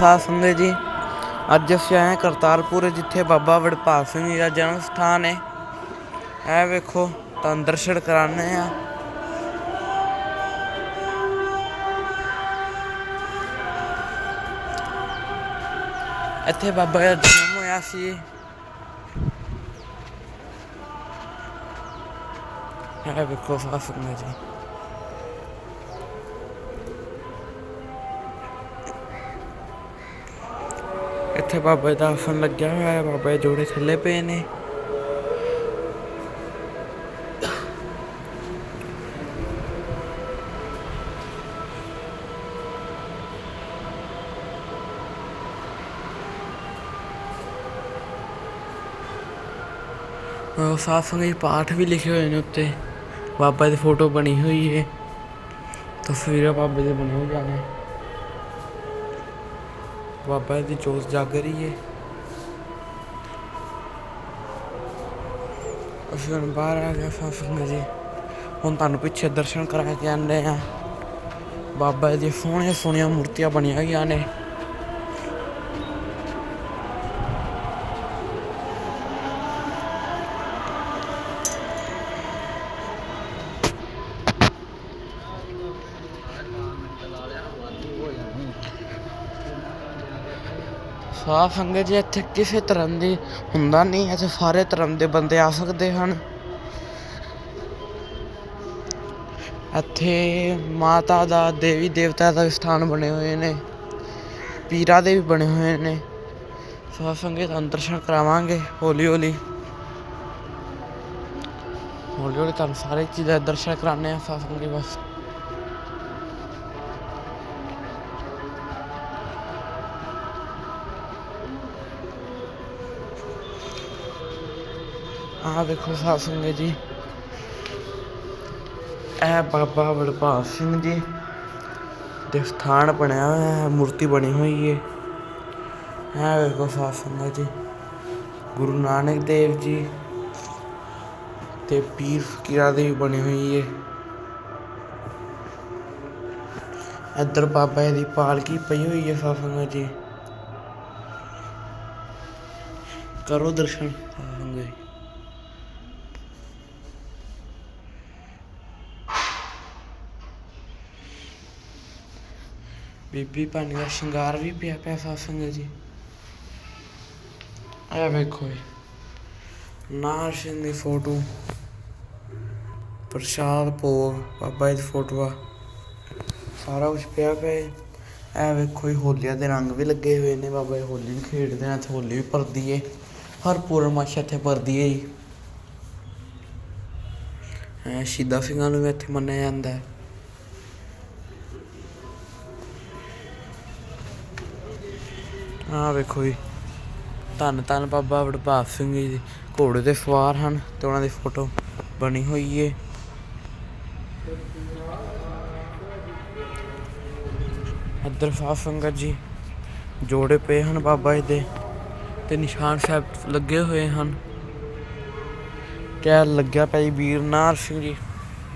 ਸਾਧ ਸੰਗਤ ਜੀ। ਅੱਜ ਅਸੀਂ ਆਏ ਕਰਤਾਰਪੁਰ, ਜਿੱਥੇ ਬਾਬਾ ਵਡਭਾਗ ਸਿੰਘ ਜੀ ਦਾ ਜਨਮ ਸਥਾਨ ਹੈ ਇਹ ਵੇਖੋ ਤੁਹਾਨੂੰ ਦਰਸ਼ਨ ਕਰਾਣੇ ਆ। ਇੱਥੇ ਬਾਬਾ ਜੀ ਦਾ ਜਨਮ ਹੋਇਆ ਸੀ। ਇਹ ਵੇਖੋ ਸਾਧ ਸੰਗਤ ਜੀ। ਇੱਥੇ ਬਾਬਾ ਜੀ ਦਾ ਆਸਣ ਲੱਗਿਆ ਹੋਇਆ ਹੈ, ਬਾਬਾ ਜੀ ਜੋੜੇ ਥੱਲੇ ਪਏ ਨੇ। ਉਹ ਸਾਧ ਸੰਗਤ ਪਾਠ ਵੀ ਲਿਖੇ ਹੋਏ ਨੇ ਉੱਤੇ। ਬਾਬਾ ਦੀ ਫੋਟੋ ਬਣੀ ਹੋਈ ਹੈ। ਤਸਵੀਰਾਂ ਬਾਬੇ ਦੇ ਬਣੇ ਹੋਈਆਂ ਨੇ। ਬਾਬਾ ਦੀ ਜੋਤ ਜਾਗ ਰਹੀ ਹੈ ਅਸੀਂ ਬਾਹਰ ਆ ਗਏ ਫਸਲ ਜੀ। ਹੁਣ ਤੁਹਾਨੂੰ ਪਿੱਛੇ ਦਰਸ਼ਨ ਕਰਾ ਕੇ ਆਉਂਦੇ ਆ। ਬਾਬਾ ਜੀ ਦੀਆਂ ਸੋਹਣੀਆਂ ਸੋਹਣੀਆਂ ਮੂਰਤੀਆਂ ਬਣੀਆਂ ਹੋਈਆਂ ਨੇ। ਸਾਧ ਸੰਗਤ ਜੀ, ਇੱਥੇ ਕਿਸੇ ਧਰਮ ਦੀ ਹੁੰਦਾ ਨਹੀਂ, ਇੱਥੇ ਸਾਰੇ ਧਰਮ ਦੇ ਬੰਦੇ ਆ ਸਕਦੇ ਹਨ। ਇੱਥੇ ਮਾਤਾ ਦਾ, ਦੇਵੀ ਦੇਵਤਾ ਦਾ ਵੀ ਸਥਾਨ ਬਣੇ ਹੋਏ ਨੇ। ਪੀਰਾਂ ਦੇ ਵੀ ਬਣੇ ਹੋਏ ਨੇ। ਸਾਧ ਸੰਗਤ ਤੁਹਾਨੂੰ ਦਰਸ਼ਨ ਕਰਾਵਾਂਗੇ, ਹੌਲੀ ਹੌਲੀ। ਹੌਲੀ ਹੌਲੀ ਤੁਹਾਨੂੰ ਸਾਰੇ ਚੀਜ਼ਾਂ ਦਰਸ਼ਨ ਕਰਾਣੇ ਆ ਸਾਧ ਸੰਗਤ ਬਸ। ਆਹ ਵੇਖੋ ਸਾਧ ਸੰਗਤ ਜੀ। ਇਹ ਬਾਬਾ ਵਡਭਾਗ ਸਿੰਘ ਜੀ ਦੇ ਸਥਾਨ ਬਣਿਆ ਹੋਇਆ ਹੈ, ਮੂਰਤੀ ਬਣੀ ਹੋਈ ਹੈ। ਇਹ ਵੇਖੋ ਸਾਧ ਸੰਗਤ ਜੀ, ਗੁਰੂ ਨਾਨਕ ਦੇਵ ਜੀ ਤੇ ਪੀਰ ਫਕੀਰਾਂ ਦੀ ਬਣੀ ਹੋਈ ਹੈ। ਇੱਧਰ ਬਾਬਾ ਜੀ ਦੀ ਪਾਲਕੀ ਪਈ ਹੋਈ ਹੈ ਸਾਧ ਜੀ। ਕਰੋ ਦਰਸ਼ਨ, ਸਾਧ ਜੀ। ਬੀਬੀ ਭਾਨੀ ਦਾ ਸ਼ਿੰਗਾਰ ਵੀ ਪਿਆ ਪਿਆ ਸਾਧ ਜੀ। ਆ ਵੇਖੋ ਇਹ ਨਾਰ ਸਿੰਘ ਦੀ ਫੋਟੋ, ਪ੍ਰਸ਼ਾਦ ਭੋਗ, ਬਾਬਾ ਜੀ ਦੀ ਫੋਟੋ ਆ। ਸਾਰਾ ਕੁਝ ਪਿਆ ਪਿਆ ਹੈ। ਇਹ ਵੇਖੋ ਇਹ ਹੋਲੀਆਂ ਦੇ ਰੰਗ ਵੀ ਲੱਗੇ ਹੋਏ ਨੇ ਬਾਬਾ ਜੀ, ਹੋਲੀ ਵੀ ਖੇਡਦੇ ਨੇ, ਇੱਥੇ ਹੋਲੀ ਵੀ ਭਰਦੀ ਏ। ਹਰ ਪੂਰਨਮਾਸ਼ੀ ਇੱਥੇ ਭਰਦੀ ਏ ਜੀ। ਇਹ ਸ਼ਹੀਦਾਂ ਸਿੰਘਾਂ ਨੂੰ ਵੀ ਇੱਥੇ ਮੰਨਿਆ ਜਾਂਦਾ ਹੈ। ਆਹ ਵੇਖੋ ਜੀ। ਧੰਨ ਧੰਨ ਬਾਬਾ ਵਡਭਾਗ ਸਿੰਘ ਜੀ ਘੋੜੇ ਦੇ ਸਵਾਰ ਹਨ ਤੇ ਉਹਨਾਂ ਦੀ ਫੋਟੋ ਬਣੀ ਹੋਈ ਏ। ਇੱਧਰ ਸਾਧ ਸੰਗਤ ਜੀ, ਜੋੜੇ ਪਏ ਹਨ ਬਾਬਾ ਜੀ ਦੇ ਤੇ ਨਿਸ਼ਾਨ ਸਾਹਿਬ ਲੱਗੇ ਹੋਏ ਹਨ। ਕਿਆ ਲੱਗਿਆ ਪਿਆ ਜੀ ਵੀਰਨਾਰ ਸਿੰਘ ਜੀ।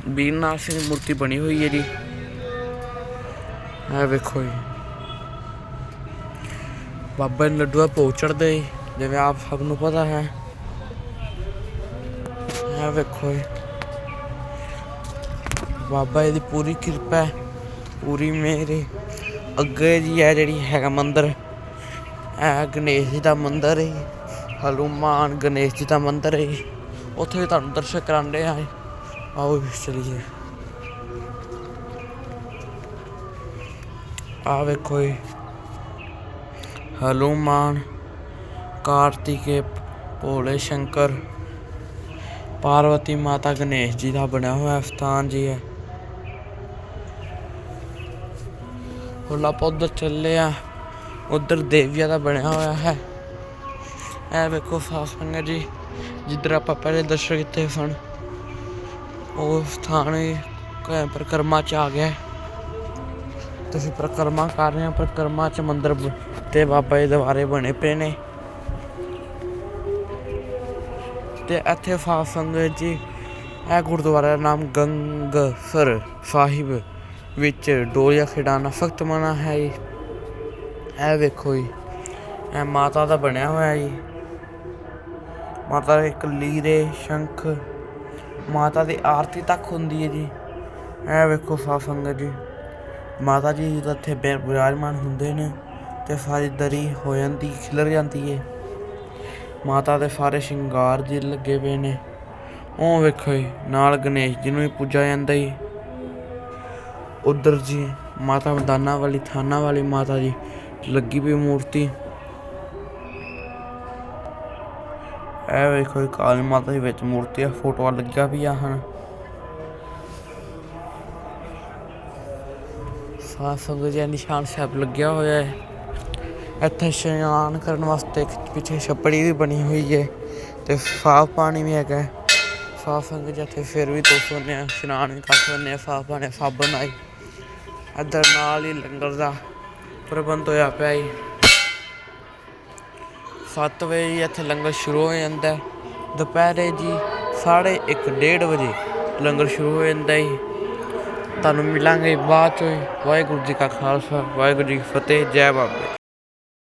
ਵੀਰਨਾਰ ਸਿੰਘ ਦੀ ਮੂਰਤੀ ਬਣੀ ਹੋਈ ਹੈ ਜੀ। ਇਹ ਵੇਖੋ ਜੀ। ਬਾਬਾ ਜੀ ਲੱਡੂ ਦਾ ਭੋਗ ਚੜਦੇ ਜਿਵੇਂ ਆਪ ਸਭ ਨੂੰ ਪਤਾ ਹੈ। ਇਹ ਵੇਖੋ ਬਾਬਾ ਜੀ ਦੀ ਪੂਰੀ ਕਿਰਪਾ ਹੈ, ਪੂਰੀ ਮੇਰੇ ਅੱਗੇ ਜੀ ਹੈ ਜਿਹੜੀ ਹੈਗਾ ਮੰਦਿਰ, ਇਹ ਗਣੇਸ਼ ਜੀ ਦਾ ਮੰਦਿਰ ਹੈ। ਹਨੂਮਾਨ ਗਣੇਸ਼ ਜੀ ਦਾ ਮੰਦਿਰ ਹੈ। ਉੱਥੇ ਵੀ ਤੁਹਾਨੂੰ ਦਰਸ਼ਨ ਕਰਾਉਂਦੇ ਆ ਆਓ ਵੀ ਚਲੀਏ। ਆ ਵੇਖੋ ਜੀ। ਹਨੂਮਾਨ ਕਾਰਤਿਕੇ ਭੋਲੇ ਸ਼ੰਕਰ, ਪਾਰਵਤੀ ਮਾਤਾ ਗਣੇਸ਼ ਜੀ ਦਾ ਬਣਿਆ ਹੋਇਆ ਸਥਾਨ ਜੀ ਹੈ। ਹੁਣ ਆਪਾਂ ਉੱਧਰ ਚੱਲੇ ਆ, ਉੱਧਰ ਦੇਵੀਆਂ ਦਾ ਬਣਿਆ ਹੋਇਆ ਹੈ। ਇਹ ਵੇਖੋ ਸਾਧ ਜੀ, ਜਿੱਧਰ ਆਪਾਂ ਪਹਿਲੇ ਦਰਸ਼ਨ ਕੀਤੇ ਸਨ, ਉਹ ਸਥਾਨ ਹੀ ਕ- ਪਰਿਕਰਮਾ ਚ ਆ ਗਿਆ। ਤੁਸੀਂ ਪਰਿਕਰਮਾ ਕਰ ਰਹੇ ਹੋ, ਪਰਿਕਰਮਾ ਚ ਮੰਦਿਰ ਤੇ ਬਾਬਾ ਜੀ ਦੁਆਰੇ ਬਣੇ ਪਏ ਨੇ। ਤੇ ਇੱਥੇ ਸਾਧ ਸੰਗਤ ਜੀ ਇਹ ਗੁਰਦੁਆਰਾ ਨਾਮ ਗੰਗਸਰ ਸਾਹਿਬ ਵਿੱਚ ਡੋਰੀਆਂ ਖਿਡਾਉਣਾ ਸਖਤ ਮਨਾ ਹੈ ਜੀ। ਇਹ ਵੇਖੋ ਜੀ, ਇਹ ਮਾਤਾ ਦਾ ਬਣਿਆ ਹੋਇਆ ਜੀ। ਮਾਤਾ ਦੇ ਕਲੀਰੇ ਸ਼ੰਖ, ਮਾਤਾ ਦੀ ਆਰਤੀ ਤੱਕ ਹੁੰਦੀ ਹੈ ਜੀ। ਇਹ ਵੇਖੋ ਸਾਧ ਸੰਗਤ ਜੀ, ਮਾਤਾ ਜੀ ਜਦੋਂ ਇੱਥੇ ਬੈ- ਵਿਰਾਜਮਾਨ ਹੁੰਦੇ ਨੇ ਤੇ ਸਾਰੀ ਦਰੀ ਹੋ ਜਾਂਦੀ, ਖਿਲਰ ਜਾਂਦੀ ਹੈ ਮਾਤਾ ਦੇ ਸਾਰੇ ਸ਼ਿੰਗਾਰ ਜੀ ਲੱਗੇ ਪਏ ਨੇ। ਉਹ ਵੇਖੋ ਜੀ, ਨਾਲ ਗਣੇਸ਼ ਜੀ ਨੂੰ ਵੀ ਪੂਜਾ ਜਾਂਦਾ ਜੀ। ਉਧਰ ਜੀ, ਮਾਤਾ ਮਦਾਨਾ ਵਾਲੀ, ਥਾਨਾ ਵਾਲੀ ਮਾਤਾ ਜੀ, ਲੱਗੀ ਪਈ ਮੂਰਤੀ। ਇਹ ਵੇਖੋ ਜੀ, ਕਾਲੀ ਮਾਤਾ ਦੇ ਵਿੱਚ ਮੂਰਤੀ ਆ ਫੋਟੋਆਂ ਲੱਗੀਆਂ ਪਈਆਂ ਹਨ। ਸਾਧ ਸੰਗਤ ਜੀ ਨਿਸ਼ਾਨ ਸਾਹਿਬ ਲੱਗਿਆ ਹੋਇਆ ਹੈ। ਇੱਥੇ ਇਸ਼ਨਾਨ ਕਰਨ ਵਾਸਤੇ ਪਿੱਛੇ ਛੱਪੜੀ ਵੀ ਬਣੀ ਹੋਈ ਹੈ ਤੇ ਸਾਫ਼ ਪਾਣੀ ਵੀ ਹੈਗਾ। ਸਾਫ਼ ਸਾਧ ਸੰਗਤ ਜੀ ਇੱਥੇ ਫਿਰ ਵੀ ਧੋ ਸਕਦੇ ਆ ਇਸ਼ਨਾਨ ਵੀ ਕਰ ਸਕਦੇ ਆ, ਸਾਫ਼ ਪਾਣੀ ਸਾਬਣ ਆਈ ਇੱਧਰ ਨਾਲ ਹੀ ਲੰਗਰ ਦਾ ਪ੍ਰਬੰਧ ਹੋਇਆ ਪਿਆ ਜੀ 7 ਵਜੇ ਇੱਥੇ ਲੰਗਰ ਸ਼ੁਰੂ ਹੋ ਜਾਂਦਾ। ਦੁਪਹਿਰੇ ਜੀ 1:30 1:30 ਵਜੇ ਲੰਗਰ ਸ਼ੁਰੂ ਹੋ ਜਾਂਦਾ ਜੀ ਤੁਹਾਨੂੰ ਮਿਲਾਂਗੇ ਬਾਅਦ ਚੋਂ ਹੀ। ਵਾਹਿਗੁਰੂ ਜੀ ਕਾ ਖਾਲਸਾ, ਵਾਹਿਗੁਰੂ ਜੀ ਕੀ ਫਤਿਹ, ਜੈ ਬਾਬੇ।